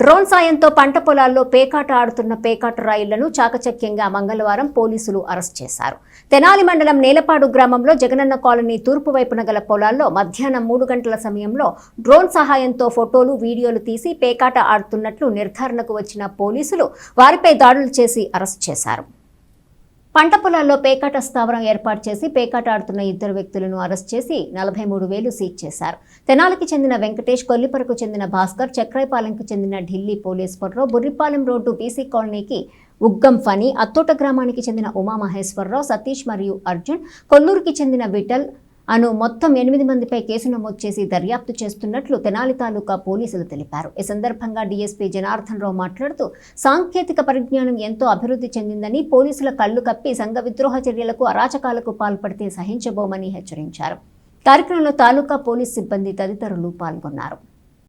Drone సాయంతో పంట పొలాల్లో పేకాట ఆడుతున్న పేకాట రాయిళ్ళను చాకచక్యంగా మంగళవారం పోలీసులు అరెస్ట్ చేశారు. తెనాలి మండలం నేలపాడు గ్రామంలో జగనన్న కాలనీ తూర్పు వైపున గల పొలాల్లో మధ్యాహ్నం మూడు గంటల సమయంలో డ్రోన్ సహాయంతో ఫోటోలు వీడియోలు తీసి పేకాట ఆడుతున్నట్లు నిర్ధారణకు వచ్చిన పోలీసులు వారిపై దాడులు చేసి అరెస్ట్ చేశారు. పంట పొలాల్లో పేకాట స్థావరం ఏర్పాటు చేసి పేకాట ఆడుతున్న ఇద్దరు వ్యక్తులను అరెస్ట్ చేసి నలభై మూడు వేలు సీజ్ చేశారు. తెనాలికి చెందిన వెంకటేష్ కొల్లిపరకు చెందిన భాస్కర్ చక్రాయపాలెంకు చెందిన ఢిల్లీ పోలీస్వరరావు బుర్రిపాలెం రోడ్డు బీసీ కాలనీకి ఉగ్గం ఫనీ అత్తోట గ్రామానికి చెందిన ఉమామహేశ్వరరావు సతీష్ మరియు అర్జున్ కొల్లూరుకి చెందిన విఠల్ అను మొత్తం ఎనిమిది మందిపై కేసు నమోదు చేసి దర్యాప్తు చేస్తున్నట్లు తెనాలి తాలూకా పోలీసులు తెలిపారు. ఈ సందర్భంగా డీఎస్పీ జనార్దన్ రావు మాట్లాడుతూ సాంకేతిక పరిజ్ఞానం ఎంతో అభివృద్ధి చెందిందని పోలీసుల కళ్ళు కప్పి సంఘ విద్రోహ చర్యలకు అరాచకాలకు పాల్పడితే సహించబోమని హెచ్చరించారు. కార్యక్రమంలో తాలూకా పోలీస్ సిబ్బంది తదితరులు పాల్గొన్నారు.